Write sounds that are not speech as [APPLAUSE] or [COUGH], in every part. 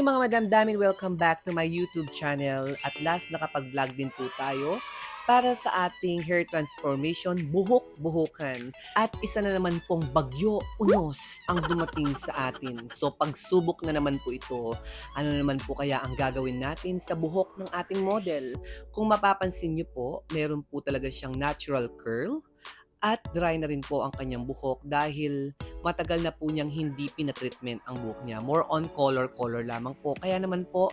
Hi mga madamdamin, welcome back to my YouTube channel. At last nakapag-vlog din po tayo para sa ating hair transformation, buhok-buhukan. At isa na naman pong bagyo, unos ang dumating sa atin. So pagsubok na naman po ito, ano naman po kaya ang gagawin natin sa buhok ng ating model? Kung mapapansin nyo po, meron po talaga siyang natural curl at dry na rin po ang kanyang buhok dahil matagal na po niyang hindi pinatreatment ang buhok niya. More on color-color lamang po. Kaya naman po,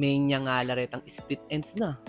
may niya nga laretang split ends na.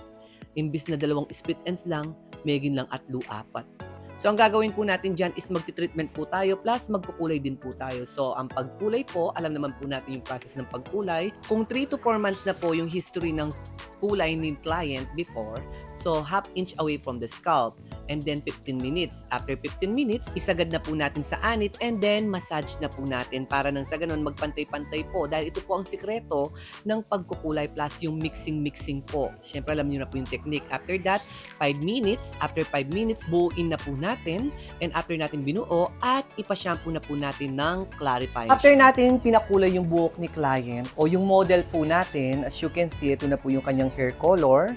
Imbis na dalawang split ends lang, megin lang atlo apat. So, ang gagawin po natin dyan is magti-treatment po tayo plus magkukulay din po tayo. So, ang pagkulay po, alam naman po natin yung process ng pagkulay. Kung 3 to 4 months na po yung history ng kulay ni client before, so half inch away from the scalp and then 15 minutes. After 15 minutes, isagad na po natin sa anit and then massage na po natin para nang sa ganun magpantay-pantay po dahil ito po ang sikreto ng pagkukulay plus yung mixing-mixing po. Siyempre alam niyo na po yung technique. After that, 5 minutes. After 5 minutes, buuin na po natin and after natin binuo at ipashampoo na po natin ng clarifying After natin pinakulay yung buhok ni client o yung model po natin, as you can see, ito na po yung kanyang hair color.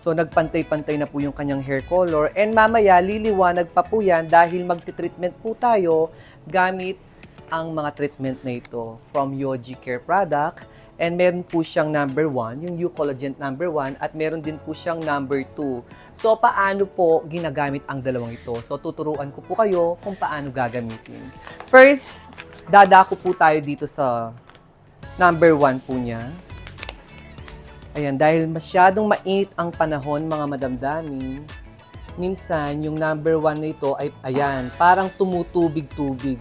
So, nagpantay-pantay na po yung kanyang hair color. And mamaya, liliwanag pa po yan dahil magti-treatment po tayo gamit ang mga treatment na ito from Yogi Care Product. And meron po siyang number 1, yung Eucollagen number 1, at meron din po siyang number 2. So, paano po ginagamit ang dalawang ito? So, tuturuan ko po kayo kung paano gagamitin. First, dadako po tayo dito sa number 1 po niya. Ayan, dahil masyadong mainit ang panahon, mga madamdamin, minsan yung number one na ito ay, ayan, parang tumutubig-tubig.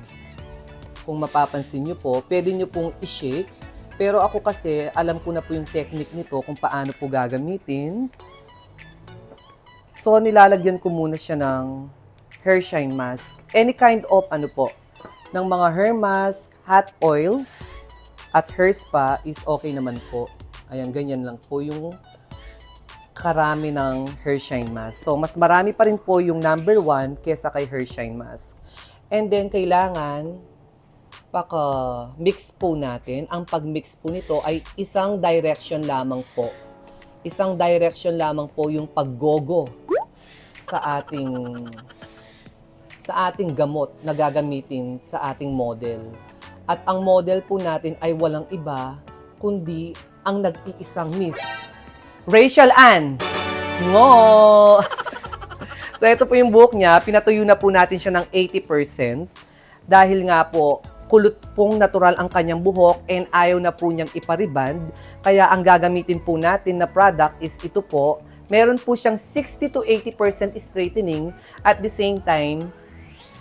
Kung mapapansin nyo po, pwede nyo pong i-shake. Pero ako kasi, alam ko na po yung technique nito kung paano po gagamitin. So, nilalagyan ko muna siya ng hair shine mask. Any kind of, ano po, ng mga hair mask, hot oil, at hair spa is okay naman po. Ayan, ganyan lang po yung karami ng hair shine mask. So, mas marami pa rin po yung number one kesa kay hair shine mask. And then, kailangan paka-mix po natin. Ang pag-mix po nito ay isang direction lamang po. Isang direction lamang po yung paggogo sa ating sa ating gamot na gagamitin sa ating model. At ang model po natin ay walang iba kundi ang nag-iisang Miss Rachel Ann. Ngo! [LAUGHS] so ito po yung buhok niya. Pinatuyo na po natin siya ng 80% dahil nga po kulot pong natural ang kanyang buhok and ayaw na po niyang ipariband. Kaya ang gagamitin po natin na product is ito po. Meron po siyang 60 to 80% straightening at the same time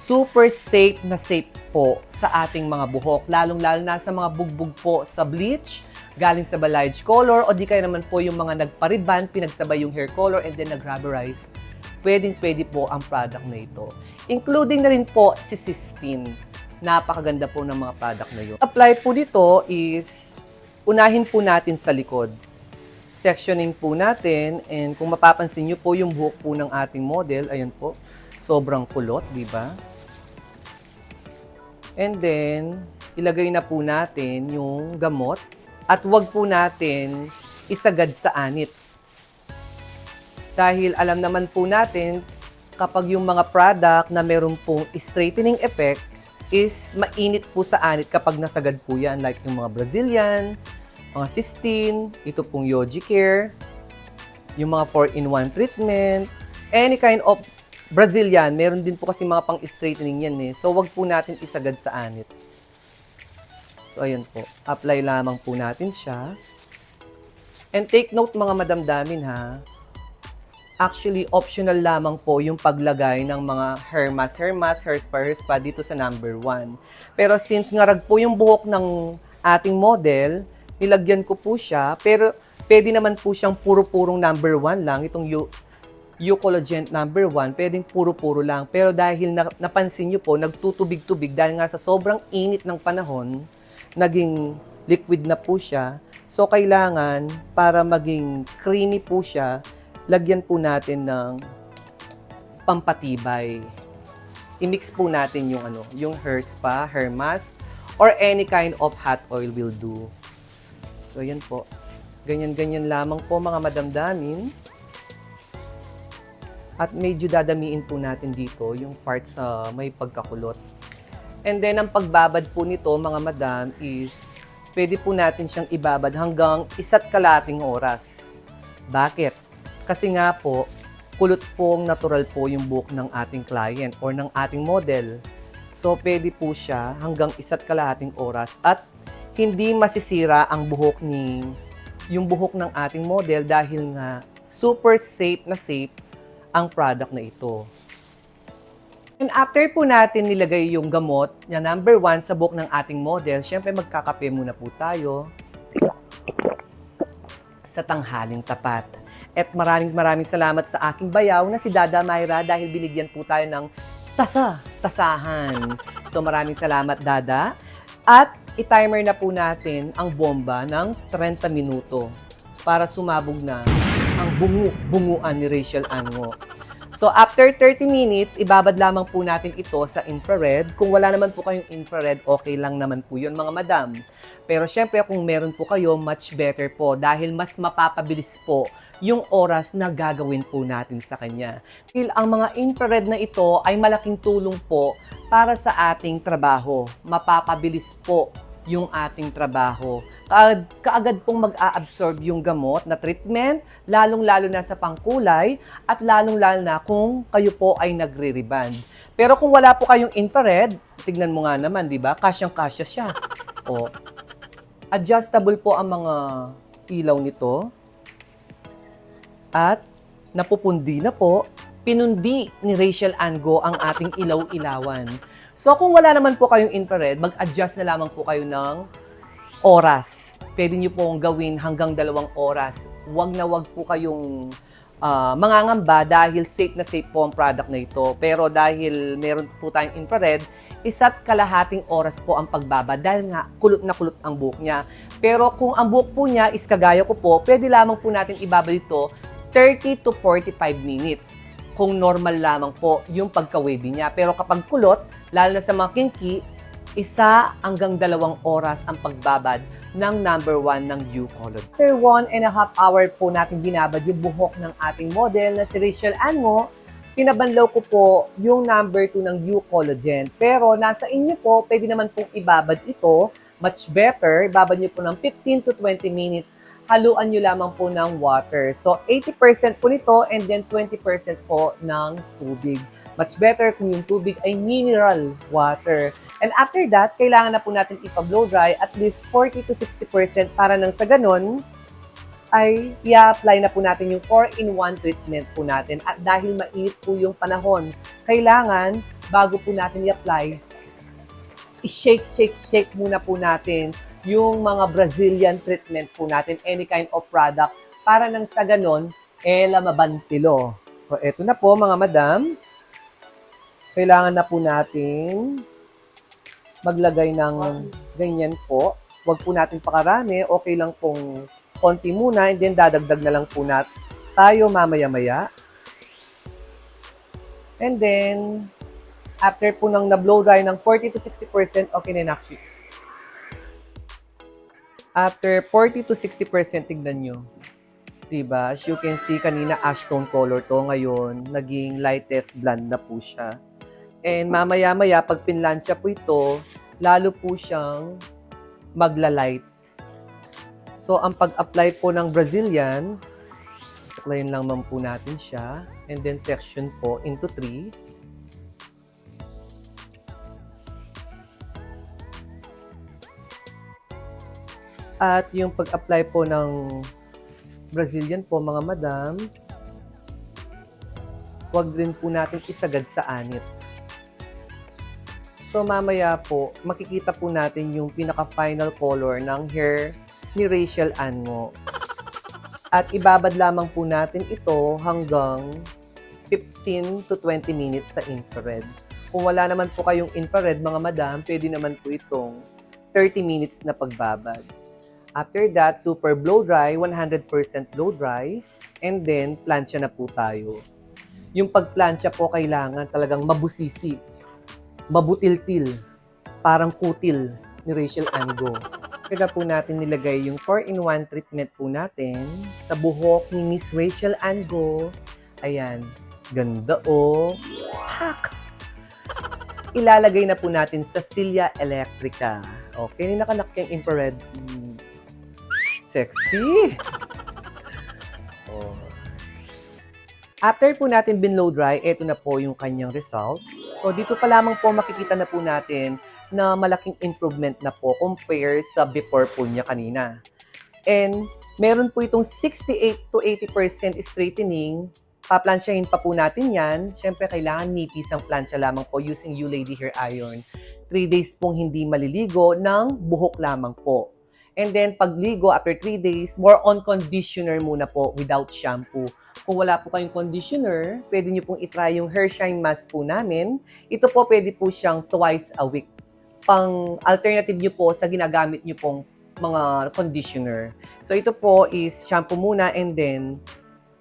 super safe na safe po sa ating mga buhok. Lalong-lalo na sa mga bugbog po sa bleach, galing sa balayage color, o di kaya naman po yung mga nagpariban, pinagsabay yung hair color, and then nag-rubberize. Pwedeng-pwede po ang product na ito. Including na rin po si Sistine. Napakaganda po ng mga product na yun. Apply po dito is, unahin po natin sa likod. Sectioning po natin, and kung mapapansin nyo po yung buhok po ng ating model, ayan po, sobrang kulot, di ba? And then, ilagay na po natin yung gamot at wag po natin isagad sa anit. Dahil alam naman po natin, kapag yung mga product na meron pong straightening effect is mainit po sa anit kapag nasagad po yan. Like yung mga Brazilian, mga Sistine, ito pong Yogi Care, yung mga 4-in-1 treatment, any kind of Brazilian, meron din po kasi mga pang-straightening yan eh. So, wag po natin isagad sa anit. So, ayun po. Apply lamang po natin siya. And take note mga madamdamin ha. Actually, optional lamang po yung paglagay ng mga hair mask, hair mask, hair hair spa dito sa number 1. Pero since ngarag po yung buhok ng ating model, nilagyan ko po siya. Pero pwede naman po siyang puro-purong number 1 lang. Itong Eucollagen number 1, pwedeng puro-puro lang. Pero dahil na, napansin nyo po, nagtutubig-tubig dahil nga sa sobrang init ng panahon, naging liquid na po siya. So, kailangan para maging creamy po siya, lagyan po natin ng pampatibay. I-mix po natin yung ano, yung hair spa, hair mask, or any kind of hot oil will do. So, yan po. Ganyan-ganyan lamang po mga madamdamin. At medyo dadamiin po natin dito yung part sa may pagkakulot. And then, ang pagbabad po nito, mga madam, is pwede po natin siyang ibabad hanggang isa't kalating oras. Bakit? Kasi nga po, kulot pong natural po yung buhok ng ating client or ng ating model. So, pwede po siya hanggang isa't kalahating oras at hindi masisira ang buhok ni yung buhok ng ating model dahil nga super safe na safe ang product na ito. And after po natin nilagay yung gamot na number one sa buhok ng ating model, syempre magkakape muna po tayo sa tanghaling tapat. At maraming maraming salamat sa aking bayaw na si Dada Myra dahil binigyan po tayo ng tasa, tasahan. So maraming salamat Dada. At i-timer na po natin ang bomba ng 30 minuto para sumabog na ang bungu-bunguan ni Rachel Ango. So after 30 minutes, ibabad lamang po natin ito sa infrared. Kung wala naman po kayong infrared, okay lang naman po yun mga madam. Pero syempre kung meron po kayo, much better po dahil mas mapapabilis po yung oras na gagawin po natin sa kanya. Dahil ang mga infrared na ito ay malaking tulong po para sa ating trabaho. Mapapabilis po yung ating trabaho. Kaag- kaagad pong mag-a-absorb yung gamot na treatment, lalong-lalo na sa pangkulay at lalong-lalo na kung kayo po ay nagre-reband. Pero kung wala po kayong infrared, tignan mo nga naman, di ba? Kasyang-kasya siya. O, adjustable po ang mga ilaw nito. At napupundi na po, pinundi ni Rachel Ango ang ating ilaw-ilawan. So kung wala naman po kayong infrared, mag-adjust na lamang po kayo ng oras. Pwede nyo pong gawin hanggang dalawang oras. Huwag na huwag po kayong ah, mangangamba dahil safe na safe po ang product na ito. Pero dahil meron po tayong infrared, isa't kalahating oras po ang pagbaba dahil nga kulot na kulot ang buhok niya. Pero kung ang buhok po niya is kagaya ko po, pwede lamang po natin ibaba dito 30 to 45 minutes kung normal lamang po yung pagka-wavy niya. Pero kapag kulot, lalo na sa mga kinky, isa hanggang dalawang oras ang pagbabad ng number one ng U color. After one and a half hour po natin binabad yung buhok ng ating model na si Rachel Anmo, pinabanlaw ko po yung number 2 ng U collagen. Pero nasa inyo po, pwede naman pong ibabad ito, much better, ibabad niyo po ng 15 to 20 minutes haluan nyo lamang po ng water. So, 80% po nito and then 20% po ng tubig. Much better kung yung tubig ay mineral water. And after that, kailangan na po natin ipa-blow dry at least 40 to 60% para nang sa ganun, ay i-apply na po natin yung 4-in-1 treatment po natin. At dahil mainit po yung panahon, kailangan, bago po natin i-apply, i-shake, shake, shake muna po natin yung mga Brazilian treatment po natin, any kind of product, para nang sa ganon, eh, lamabantilo. So, eto na po mga madam. Kailangan na po natin maglagay ng ganyan po. Huwag po natin pakarami. Okay lang pong konti muna and then dadagdag na lang po natin tayo mamaya-maya. And then, after po nang na-blow dry ng 40 to 60%, okay na actually. After 40 to 60%, tignan nyo. Diba? As you can see, kanina ash tone color to. Ngayon, naging lightest blonde na po siya. And mamaya-maya, pag pinlansya po ito, lalo po siyang magla-light. So, ang pag-apply po ng Brazilian, applyin lang man po natin siya. And then section po into 3. At yung pag-apply po ng Brazilian po, mga madam, huwag din po natin isagad sa anit. So mamaya po, makikita po natin yung pinaka-final color ng hair ni Rachel Anmo. At ibabad lamang po natin ito hanggang 15 to 20 minutes sa infrared. Kung wala naman po kayong infrared, mga madam, pwede naman po itong 30 minutes na pagbabad. After that, super blow dry, 100% blow dry, and then plancha na po tayo. Yung pagplancha po kailangan talagang mabusisi, mabutil-til, parang kutil ni Rachel Ango. Kaya po natin nilagay yung 4-in-1 treatment po natin sa buhok ni Miss Rachel Ango. Ayan. Ganda oh. Pak! Ilalagay na po natin sa Cilia Electrica. Okay, nakanak yung infrared. Sexy! Oh. After po natin binlow dry, ito na po yung kanyang result. So dito pa lamang po makikita na po natin na malaking improvement na po compare sa before po niya kanina. And meron po itong 68 to 80% straightening. Paplansyahin pa po natin yan. Siyempre, kailangan nipis ang plansya lamang po using You Lady Hair Iron. 3 days pong hindi maliligo ng buhok lamang po. And then, pagligo after 3 days, more on conditioner muna po without shampoo. Kung wala po kayong conditioner, pwede nyo pong itry yung hair shine mask po namin. Ito po pwede po siyang twice a week. Pang alternative nyo po sa ginagamit nyo pong mga conditioner. So ito po is shampoo muna and then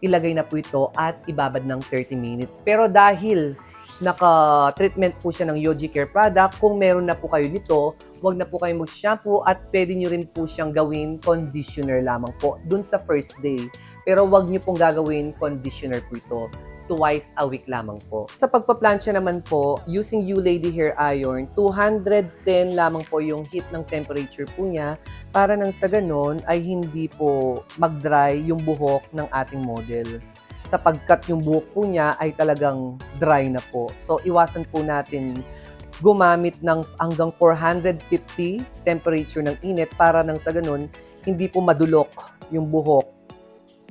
ilagay na po ito at ibabad ng 30 minutes. Pero dahil naka-treatment po siya ng Yogi Care product, kung meron na po kayo nito, wag na po kayo mag-shampoo at pwede nyo rin po siyang gawin conditioner lamang po dun sa first day. Pero wag nyo pong gagawin conditioner po ito twice a week lamang po. Sa pagpaplansya naman po, using You Lady Hair Iron, 210 lamang po yung heat ng temperature po niya para nang sa ganon ay hindi po mag-dry yung buhok ng ating model. Sapagkat yung buhok po niya ay talagang dry na po. So iwasan po natin gumamit ng hanggang 450 temperature ng init para nang sa ganon hindi po madulok yung buhok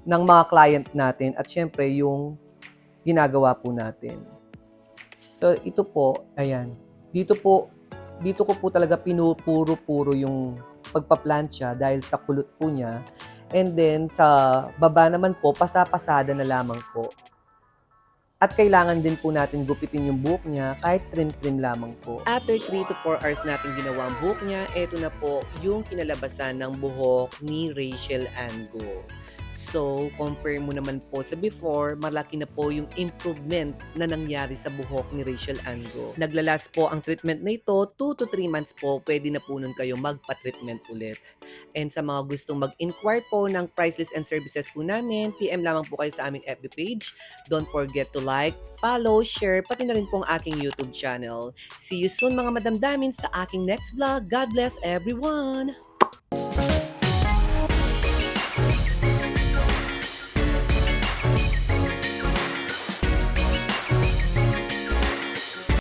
ng mga client natin at syempre yung ginagawa po natin. So ito po, ayan. Dito po, dito ko po talaga pinupuro-puro yung pagpaplansya dahil sa kulot po niya. And then sa baba naman po, pasapasada na lamang po. At kailangan din po natin gupitin yung buhok niya kahit trim-trim lamang po. After 3 to 4 hours natin ginawa ang buhok niya, eto na po yung kinalabasan ng buhok ni Rachel Ango. So, compare mo naman po sa before, malaki na po yung improvement na nangyari sa buhok ni Rachel Ango. Naglalas po ang treatment na ito, 2 to 3 months po, pwede na po nun kayo magpa-treatment ulit. And sa mga gustong mag-inquire po ng price list and services po namin, PM lamang po kayo sa aming FB page. Don't forget to like, follow, share, pati na rin po ang aking YouTube channel. See you soon mga madamdamin sa aking next vlog. God bless everyone!